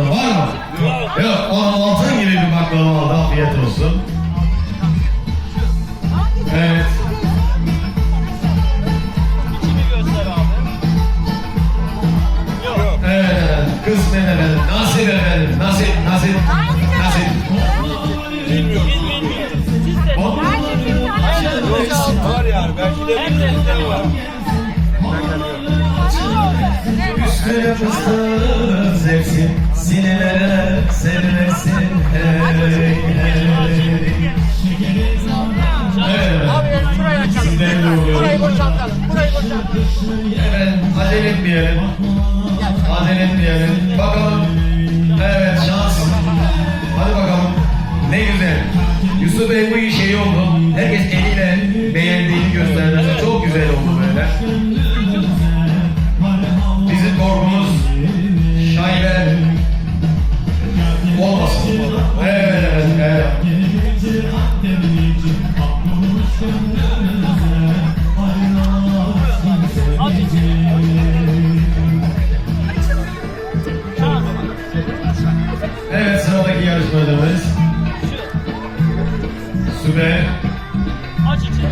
baklava var mı? Yok. O altın gibi bir baklava aldı. Afiyet olsun. Evet. Evet. Kısmet efendim. Nasip efendim. Nasip, nasip, nasip. O- Var yani belki de bir var. Üstüne fıstığın Evet, acele etmeyelim. Acele etmeyelim. Bakalım. Evet, şans. Hadi bakalım. Ne güzel. Yusuf Bey bu iyi oldu. Herkes eliyle Sübe. Aç içini.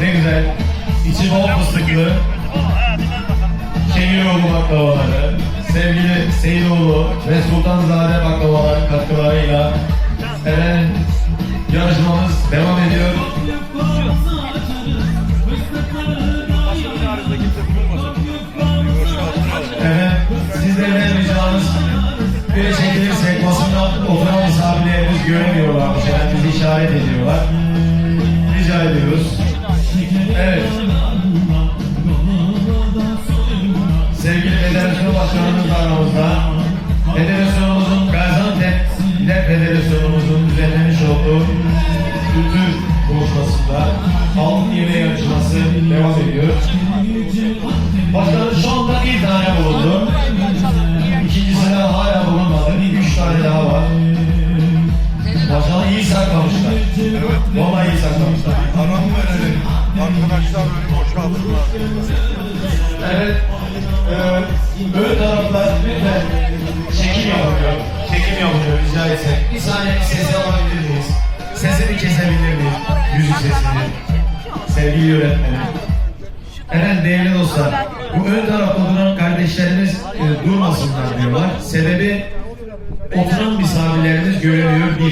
Ne güzel. İçi bol fıstıklı. Şehiroğlu baklavaları. Sevgili Seyidoğlu ve Sultanzade baklavaların katkılarıyla efendim yarışmamız devam ediyor. Göremiyorlarmış. Yani bizi işaret ediyorlar. Rica ediyoruz. Evet. Sevgili Federasyon Başkanımız da aramızda. Federasyonumuzun Gaziantep Bilet Federasyonumuzun düzenlemiş olduğu kültür buluşmasında halk yemeği yarışması devam ediyor. Başkanım şu anda bir tane bulundu. İkincisine hala bulunmadı. Üç tane daha var. Saklamışlar. Vallahi iyi saklamışlar. Aram verelim. Arkadaşlar beni boşaltırlar. Evet. Ee, ön taraflar lütfen çekim yapılıyor. Çekim yapılıyor rica etsek. Bir saniye sesi alabilir miyiz? Sesini kesebilir miyiz? Yüzük sesini. Sevgili yönetmenim. Efendim değerli dostlar, bu ön tarafta duran kardeşlerimiz e, durmasınlar diyorlar. Sebebi oturan misafirlerimiz göremiyor bir.